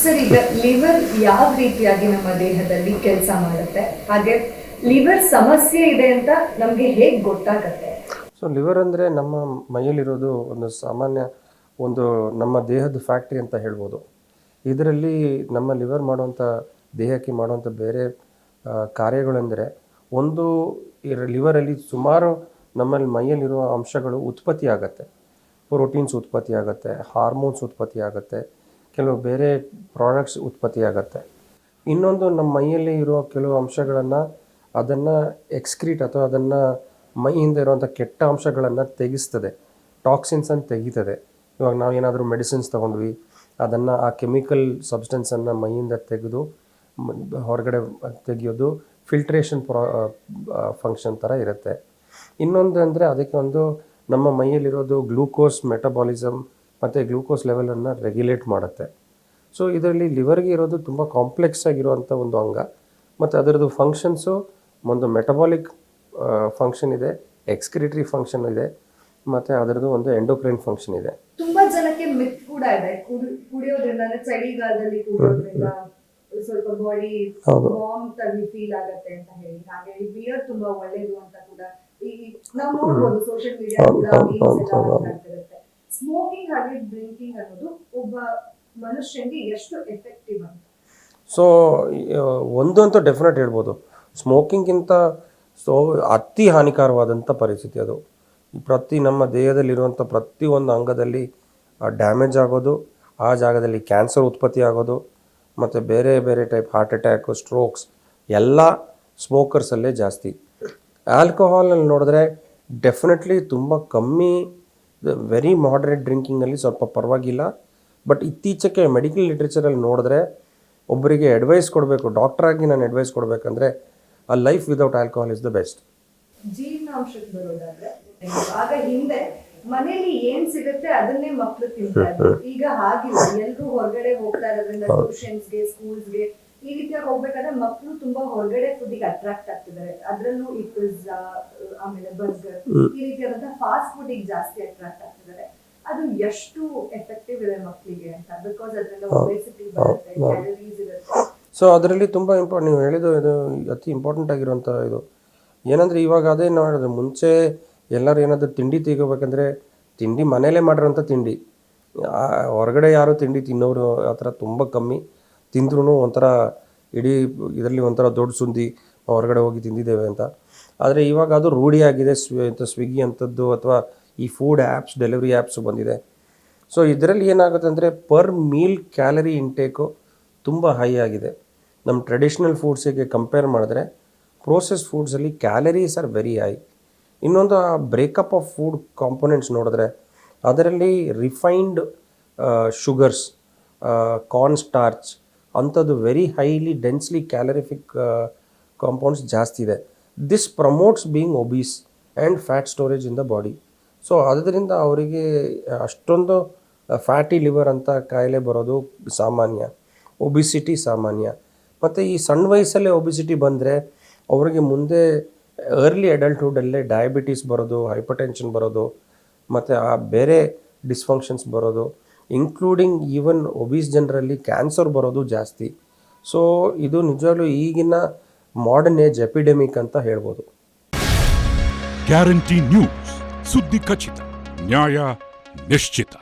Sir ಈಗ liver ಯಾವ ರೀತಿಯಾಗಿ ನಮ್ಮ ದೇಹದಲ್ಲಿ ಕೆಲಸ ಮಾಡುತ್ತೆ? ಹಾಗೆ ಲಿವರ್ ಸಮಸ್ಯೆ ಇದೆ ಅಂತ ನಮಗೆ ಹೇಗೆ ಗೊತ್ತಾಗುತ್ತೆ? ಸೊ ಲಿವರ್ ಅಂದರೆ ನಮ್ಮ ಮೈಯಲ್ಲಿರೋದು ಒಂದು ಸಾಮಾನ್ಯ ಒಂದು ನಮ್ಮ ದೇಹದ ಫ್ಯಾಕ್ಟ್ರಿ ಅಂತ ಹೇಳ್ಬೋದು. ಇದರಲ್ಲಿ ನಮ್ಮ ಲಿವರ್ ಮಾಡುವಂಥ, ದೇಹಕ್ಕೆ ಮಾಡುವಂಥ ಬೇರೆ ಕಾರ್ಯಗಳೆಂದರೆ ಒಂದು ಲಿವರಲ್ಲಿ ಸುಮಾರು ನಮ್ಮಲ್ಲಿ ಮೈಯಲ್ಲಿರುವ ಅಂಶಗಳು ಉತ್ಪತ್ತಿ ಆಗುತ್ತೆ ಪ್ರೋಟೀನ್ಸ್ ಉತ್ಪತ್ತಿ ಆಗುತ್ತೆ ಹಾರ್ಮೋನ್ಸ್ ಉತ್ಪತ್ತಿ ಆಗುತ್ತೆ ಕೆಲವು ಬೇರೆ ಪ್ರಾಡಕ್ಟ್ಸ್ ಉತ್ಪತ್ತಿ ಆಗುತ್ತೆ ಇನ್ನೊಂದು ನಮ್ಮ ಮೈಯಲ್ಲಿ ಇರೋ ಕೆಲವು ಅಂಶಗಳನ್ನು ಅದನ್ನು ಎಕ್ಸ್ಕ್ರೀಟ್ ಅಥವಾ ಅದನ್ನು ಮೈಯಿಂದ ಇರುವಂಥ ಕೆಟ್ಟ ಅಂಶಗಳನ್ನು ತೆಗೆಸ್ತದೆ. ಟಾಕ್ಸಿನ್ಸನ್ನು ತೆಗೀತದೆ. ಇವಾಗ ನಾವು ಏನಾದರೂ ಮೆಡಿಸಿನ್ಸ್ ತೊಗೊಂಡ್ವಿ, ಅದನ್ನು ಆ ಕೆಮಿಕಲ್ ಸಬ್ಸ್ಟೆನ್ಸನ್ನು ಮೈಯಿಂದ ತೆಗೆದು, ಹೊರಗಡೆ ತೆಗೆಯೋದು ಫಿಲ್ಟ್ರೇಷನ್ ಪ್ರಾ ಫಂಕ್ಷನ್ ಥರ ಇರುತ್ತೆ. ಇನ್ನೊಂದು ಅಂದರೆ ಅದಕ್ಕೆ ಒಂದು ನಮ್ಮ ಮೈಯಲ್ಲಿರೋದು ಗ್ಲೂಕೋಸ್ ಮೆಟಬಾಲಿಸಮ್ ಮತ್ತು ಗ್ಲೂಕೋಸ್ ಲೆವೆಲನ್ನು ರೆಗ್ಯುಲೇಟ್ ಮಾಡುತ್ತೆ. ಸೊ ಇದರಲ್ಲಿ ಲಿವರ್ಗೆ ಇರೋದು ತುಂಬ ಕಾಂಪ್ಲೆಕ್ಸ್ ಆಗಿರುವಂಥ ಒಂದು ಅಂಗ ಮತ್ತು ಅದರದ್ದು ಫಂಕ್ಷನ್ಸು ಒಂದು ಮೆಟಬಾಲಿಕ್ ಫಂಕ್ಷನ್ ಇದೆ ಎಕ್ಸ್ಕ್ರಿಟರಿ ಫಂಕ್ಷನ್ ಇದೆ ಮತ್ತು ಅದರದ್ದು ಒಂದು ಎಂಡೋಕ್ರೈನ್ ಫಂಕ್ಷನ್ ಇದೆ. ತುಂಬ ಜನಕ್ಕೆ ಮಿತ್ ಕೂಡ ಇದೆ. ಕುಡಿ- ಕುಡಿಯೋದ್ರಿಂದ ಚಳಿಗಾಲದಲ್ಲಿ ಕುಡಿಯೋದ್ರಿಂದ ಸ್ವಲ್ಪ ಬಾಡಿ. ವಾರ್ಮ್ ಅಲ್ಲಿ ಫೀಲ್ ಆಗುತ್ತೆ ಅಂತ ಹೇಳಿ. ಹಾಗೆ ಬಿಯರ್ ತುಂಬಾ ಒಳ್ಳೇದು ಅಂತ ಕೂಡ ಈ ನಾವು ನೋಡ್ಬೋದು ಸೋಷಿಯಲ್ ಮೀಡಿಯಾ ಸ್ಮೋಕಿಂಗ್ ಹಾಗೆ ಡ್ರಿಂಕಿಂಗ್ ಅನ್ನೋದು ಒಬ್ಬ ಮನುಷ್ಯನಿಗೆ ಎಷ್ಟು ಎಫೆಕ್ಟಿವ್ ಅಂತ. ಸೊ ಒಂದು ಅಂತ ಡೆಫಿನೆಟ್ ಹೇಳ್ಬೋದು. ಸ್ಮೋಕಿಂಗ್ಗಿಂತ ಸೊ, ಅತಿ ಹಾನಿಕಾರವಾದಂಥ ಪರಿಸ್ಥಿತಿ ಅದು. ಪ್ರತಿ ನಮ್ಮ ದೇಹದಲ್ಲಿರುವಂಥ ಪ್ರತಿಯೊಂದು ಅಂಗದಲ್ಲಿ ಡ್ಯಾಮೇಜ್ ಆಗೋದು, ಆ ಜಾಗದಲ್ಲಿ ಕ್ಯಾನ್ಸರ್ ಉತ್ಪತ್ತಿ ಆಗೋದು, ಮತ್ತು ಬೇರೆ ಬೇರೆ ಟೈಪ್ ಹಾರ್ಟ್ ಅಟ್ಯಾಕ್ ಸ್ಟ್ರೋಕ್ಸ್ ಎಲ್ಲ ಸ್ಮೋಕರ್ಸಲ್ಲೇ ಜಾಸ್ತಿ. ಆಲ್ಕೋಹಾಲ್ನಲ್ಲಿ ನೋಡಿದ್ರೆ ಡೆಫಿನೆಟ್ಲಿ ತುಂಬ ಕಮ್ಮಿ ವೆರಿ ಮಾಡ್ರೇಟ್ ಡ್ರಿಂಕಿಂಗಲ್ಲಿ ಸ್ವಲ್ಪ ಪರವಾಗಿಲ್ಲ. ಬಟ್ ಇತ್ತೀಚೆಗೆ ಮೆಡಿಕಲ್ ಲಿಟ್ರೇಚರಲ್ಲಿ ನೋಡಿದ್ರೆ ಒಬ್ಬರಿಗೆ ಅಡ್ವೈಸ್ ಕೊಡಬೇಕು ಡಾಕ್ಟ್ರಾಗಿ ನಾನು ಅಡ್ವೈಸ್ ಕೊಡಬೇಕಂದ್ರೆ ಆ life without alcohol is the best ಜೀರ್ಣಾಂಶಕ್ಕೆ ಬರೋದಾದ್ರೆ ಆಗ ಹಿಂದೆ ಮನೇಲಿ ಏನ್ ಸಿಗುತ್ತೆ ಅದನ್ನೇ ಮಕ್ಕಳು ತಿಂತಾರೆ ಈಗ ಹಾಗಿಲ್ಲ. ಎಲ್ರು ಹೊರಗಡೆ ಹೋಗ್ತಾ ಇರೋದ್ರಿಂದ ಟ್ಯೂಷನ್ಸ್ಗೆ ಸ್ಕೂಲ್ಸ್ಗೆ ಈ ರೀತಿಯಾಗಿ ಹೋಗ್ಬೇಕಾದ್ರೆ ಮಕ್ಕಳು ತುಂಬಾ ಹೊರಗಡೆ ಫುಡ್ಗೆ ಅಟ್ರಾಕ್ಟ್ ಆಗ್ತಿದ್ದಾರೆ. ಅದ್ರಲ್ಲೂ ಈ ಪಿಜ್ಜಾ ಆಮೇಲೆ ಬರ್ಗರ್ ಈ ರೀತಿಯಾದಂತಹ ಫಾಸ್ಟ್ ಫುಡ್ ಜಾಸ್ತಿ ಅಟ್ರಾಕ್ಟ್ ಆಗ್ತಿದ್ದಾರೆ. ಅದು ಎಷ್ಟು ಎಫೆಕ್ಟಿವ್ ಇದೆ ಮಕ್ಕಳಿಗೆ ಅಂತ ಬಿಕಾಸ್ ಅದರಿಂದ ಒಬೆಸಿಟಿ ಬರುತ್ತೆ ಕ್ಯಾಲರೀಸ್ ಇರುತ್ತೆ. ಸೊ ಅದರಲ್ಲಿ ತುಂಬ ಇಂಪಾರ್ಟ್ ನೀವು ಹೇಳಿದ್ದು ಇದು ಅತಿ ಇಂಪಾರ್ಟೆಂಟ್ ಆಗಿರುವಂಥ ಇದು. ಏನಂದರೆ ಇವಾಗ ಅದೇ ನೋಡಿದ್ರೆ ಮುಂಚೆ ಎಲ್ಲರೂ ಏನಾದರೂ ತಿಂಡಿ ತೆಗೋಬೇಕಂದ್ರೆ ತಿಂಡಿ ಮನೇಲೇ ಮಾಡಿರೋಂಥ ತಿಂಡಿ. ಹೊರಗಡೆ ಯಾರು ತಿಂಡಿ ತಿನ್ನೋರು ಆ ಥರ ತುಂಬ ಕಮ್ಮಿ. ತಿಂದ್ರೂ ಒಂಥರ ಇಡೀ ಇದರಲ್ಲಿ ಒಂಥರ ದೊಡ್ಡ ಸುದ್ದಿ ಹೊರಗಡೆ ಹೋಗಿ ತಿಂದಿದ್ದೇವೆ ಅಂತ. ಆದರೆ ಇವಾಗ ಅದು ರೂಢಿಯಾಗಿದೆ ಸ್ವಿ ಅಂತ ಸ್ವಿಗ್ಗಿ ಅಂಥದ್ದು ಅಥವಾ ಈ ಫುಡ್ ಆ್ಯಪ್ಸ್ ಡೆಲಿವರಿ ಆ್ಯಪ್ಸು ಬಂದಿದೆ. ಸೊ ಇದರಲ್ಲಿ ಏನಾಗುತ್ತೆ ಅಂದರೆ ಪರ್ ಮೀಲ್ ಕ್ಯಾಲರಿ ಇಂಟೇಕು ತುಂಬ ಹೈ ಆಗಿದೆ. ನಮ್ಮ ಟ್ರೆಡಿಷ್ನಲ್ ಫುಡ್ಸಿಗೆ ಕಂಪೇರ್ ಮಾಡಿದ್ರೆ ಪ್ರೋಸೆಸ್ ಫುಡ್ಸಲ್ಲಿ ಕ್ಯಾಲರೀಸ್ ಆರ್ ವೆರಿ ಹೈ ಇನ್ನೊಂದು ಆ ಬ್ರೇಕಪ್ ಆಫ್ ಫುಡ್ ಕಾಂಪೊನೆಂಟ್ಸ್ ನೋಡಿದ್ರೆ ಅದರಲ್ಲಿ ರಿಫೈನ್ಡ್ ಶುಗರ್ಸ್ ಕಾರ್ನ್ ಸ್ಟಾರ್ಚ್ ಅಂಥದ್ದು very highly densely calorific compounds ಜಾಸ್ತಿ ಇದೆ. This promotes being obese and fat storage in the body so ಅದರಿಂದ ಅವರಿಗೆ ಅಷ್ಟೊಂದು ಫ್ಯಾಟಿ ಲಿವರ್ ಅಂತ ಕಾಯಿಲೆ ಬರೋದು ಸಾಮಾನ್ಯ. ಒಬಿಸಿಟಿ ಸಾಮಾನ್ಯ. ಮತ್ತು ಈ ಸಣ್ಣ ವಯಸ್ಸಲ್ಲೇ ಒಬಿಸಿಟಿ ಬಂದರೆ ಅವರಿಗೆ ಮುಂದೆ ಅರ್ಲಿ ಅಡಲ್ಟ್ಹುಡಲ್ಲೇ ಡಯಾಬಿಟೀಸ್ ಬರೋದು ಹೈಪರ್ಟೆನ್ಷನ್ ಬರೋದು, ಮತ್ತು ಆ ಬೇರೆ ಡಿಸ್ಫಂಕ್ಷನ್ಸ್ ಬರೋದು. ಇನ್ಕ್ಲೂಡಿಂಗ್ ಈವನ್ ಒಬೀಸ್ ಜನರಲ್ಲಿ ಕ್ಯಾನ್ಸರ್ ಬರೋದು ಜಾಸ್ತಿ. ಸೊ ಇದು ನಿಜವಾಗ್ಲೂ ಈಗಿನ ಮಾಡರ್ನ್ ಏಜ್ ಎಪಿಡೆಮಿಕ್ ಅಂತ ಹೇಳ್ಬೋದು. ಗ್ಯಾರಂಟಿ ನ್ಯೂಸ್ ಸುದ್ದಿ ಖಚಿತ ನ್ಯಾಯ ನಿಶ್ಚಿತ